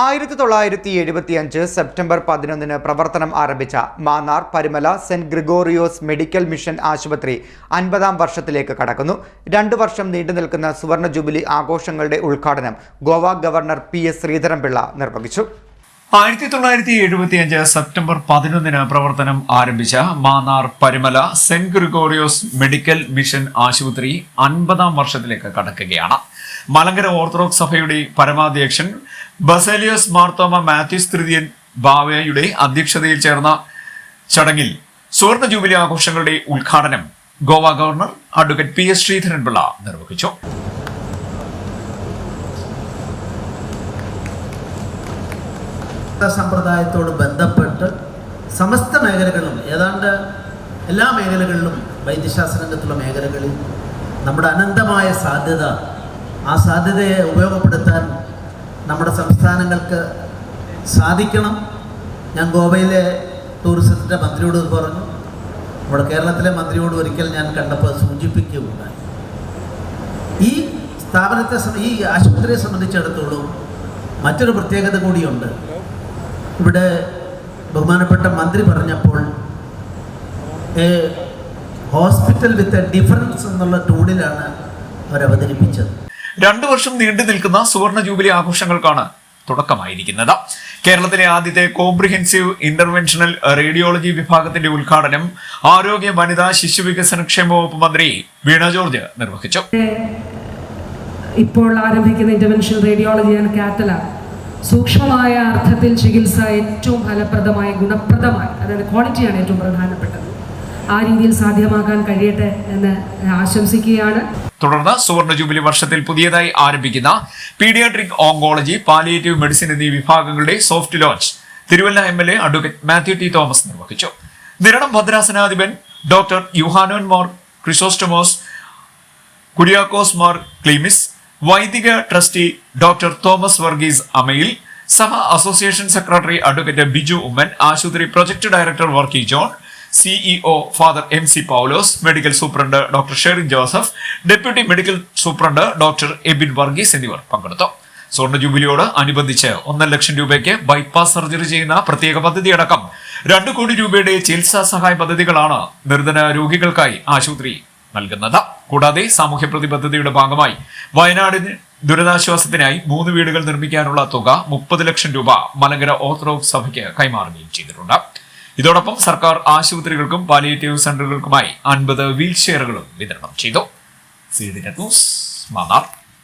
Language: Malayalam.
ആയിരത്തി തൊള്ളായിരത്തി എഴുപത്തി അഞ്ച് സെപ്റ്റംബർ പതിനൊന്നിന് പ്രവർത്തനം ആരംഭിച്ച Mannar Parumala saint Gregorios medical mission ആശുപത്രി അൻപതാം വർഷത്തിലേക്ക് കടക്കുന്നു. രണ്ടു വർഷം നീണ്ടു നിൽക്കുന്ന സുവർണ ജൂബിലി ആഘോഷങ്ങളുടെ ഉദ്ഘാടനം Goa governor P S Sreedharan Pillai നിർവഹിച്ചു. ആയിരത്തി തൊള്ളായിരത്തി എഴുപത്തിയഞ്ച് സെപ്റ്റംബർ പതിനൊന്നിന് പ്രവർത്തനം ആരംഭിച്ച Mannar Parumala saint Gregorios medical mission ആശുപത്രി അൻപതാം വർഷത്തിലേക്ക് കടക്കുകയാണ്. മലങ്കര ഓർത്തഡോക്സ് സഭയുടെ പരമാധ്യക്ഷൻ ബസേലിയോസ് മാർത്തോമ മാത്യൂസ് തൃതീയൻ ബാവയുടെ അധ്യക്ഷതയിൽ ചേർന്ന ചടങ്ങിൽ സുവർണ ജൂബിലി ആഘോഷങ്ങളുടെ ഉദ്ഘാടനം Goa governor advocate P S Sreedharan Pillai നിർവഹിച്ചു. സമ്പ്രദായത്തോട് ബന്ധപ്പെട്ട് സമസ്ത മേഖലകളിലും ഏതാണ്ട് എല്ലാ മേഖലകളിലും വൈദ്യശാസ്ത്ര രംഗത്തുള്ള മേഖലകളിൽ നമ്മുടെ അനന്തമായ സാധ്യത ആ സാധ്യതയെ ഉപയോഗപ്പെടുത്താൻ നമ്മുടെ സംസ്ഥാനങ്ങൾക്ക് സാധിക്കണം. ഞാൻ ഗോവയിലെ ടൂറിസത്തിന്റെ മന്ത്രിയോട് പറഞ്ഞു. നമ്മുടെ കേരളത്തിലെ മന്ത്രിയോട് ഒരിക്കൽ ഞാൻ കണ്ടപ്പോൾ സൂചിപ്പിക്കുകയുണ്ടായി. ഈ സ്ഥാപനത്തെ ഈ ആശുപത്രിയെ സംബന്ധിച്ചിടത്തോളം മറ്റൊരു പ്രത്യേകത കൂടിയുണ്ട്. ഇവിടെ ബഹുമാനപ്പെട്ട മന്ത്രി പറഞ്ഞപ്പോൾ ഹോസ്പിറ്റൽ വിത്ത് എ ഡിഫറൻസ് എന്നുള്ള ടൂണിലാണ് അവർ അവതരിപ്പിച്ചത്. രണ്ടു വർഷം നീണ്ടു നിൽക്കുന്ന സുവർണ ജൂബിലി ആഘോഷങ്ങൾക്കാണ് തുടക്കമായിരിക്കുന്നത്. കേരളത്തിലെ ആദ്യത്തെ കോംപ്രിഹെൻസീവ് ഇന്റർവെൻഷണൽ റേഡിയോളജി വിഭാഗത്തിന്റെ ഉദ്ഘാടനം ആരോഗ്യ വനിതാ ശിശു വികസന ക്ഷേമ വകുപ്പ് മന്ത്രി വീണ ജോർജ് നിർവഹിച്ചു. ഇപ്പോൾ ആരംഭിക്കുന്ന ഇന്റർവെൻഷൻ റേഡിയോളജി ആൻഡ് കാറ്റലാബ് സൂക്ഷ്മമായ അർത്ഥത്തിൽ ചികിത്സ ഏറ്റവും ഫലപ്രദമായി ഗുണപ്രദമായി അതായത് ക്വാളിറ്റിയാണ് ഏറ്റവും പ്രധാനപ്പെട്ടത്. ആ രീതിയിൽ സാധ്യമാക്കാൻ കഴിയട്ടെ എന്ന് ആശംസിക്കുകയാണ്. തുടർന്ന് സുവർണ ജൂബിലി വർഷത്തിൽ പുതിയതായി ആരംഭിക്കുന്ന പീഡിയാട്രിക് ഓങ്കോളജി പാലിയേറ്റീവ് മെഡിസിൻ എന്നീ വിഭാഗങ്ങളുടെ soft launch Thiruvalla M L A advocate Mathew T Thomas നിർവഹിച്ചു. നിരണം ഭദ്രാസനാധിപൻ ഡോക്ടർ യുഹാനോൻ മോർ ക്രിസോസ്റ്റമോസ് കുര്യാക്കോസ് മാർ ക്ലീമിസ് വൈദിക ട്രസ്റ്റി ഡോക്ടർ തോമസ് വർഗീസ് അമയിൽ സഭ association secretary advocate Biju Oommen ആശുപത്രി project director Varkey John CEO father M C Paulose medical superintendent doctor Sherin Joseph deputy medical superintendent doctor Ebin Varghese എന്നിവർ പങ്കെടുത്തു. സ്വർണ ജൂബിലിയോട് അനുബന്ധിച്ച് ഒന്നര ലക്ഷം രൂപയ്ക്ക് ബൈപ്പാസ് സർജറി ചെയ്യുന്ന പ്രത്യേക പദ്ധതിയടക്കം രണ്ടു കോടി രൂപയുടെ ചികിത്സാ സഹായ പദ്ധതികളാണ് നിർധന രോഗികൾക്കായി ആശുപത്രി നൽകുന്നത്. കൂടാതെ സാമൂഹ്യ പ്രതിബദ്ധതയുടെ ഭാഗമായി വയനാടിന് ദുരിതാശ്വാസത്തിനായി മൂന്ന് വീടുകൾ നിർമ്മിക്കാനുള്ള തുക മുപ്പത് ലക്ഷം രൂപ മലങ്കര ഓർത്തഡോക്സ് സഭയ്ക്ക് കൈമാറുകയും ചെയ്തിട്ടുണ്ട്. ഇതോടൊപ്പം സർക്കാർ ആശുപത്രികൾക്കും പാലിയേറ്റീവ് സെന്ററുകൾക്കുമായി അൻപത് വീൽ ചെയറുകളും വിതരണം ചെയ്തു. C D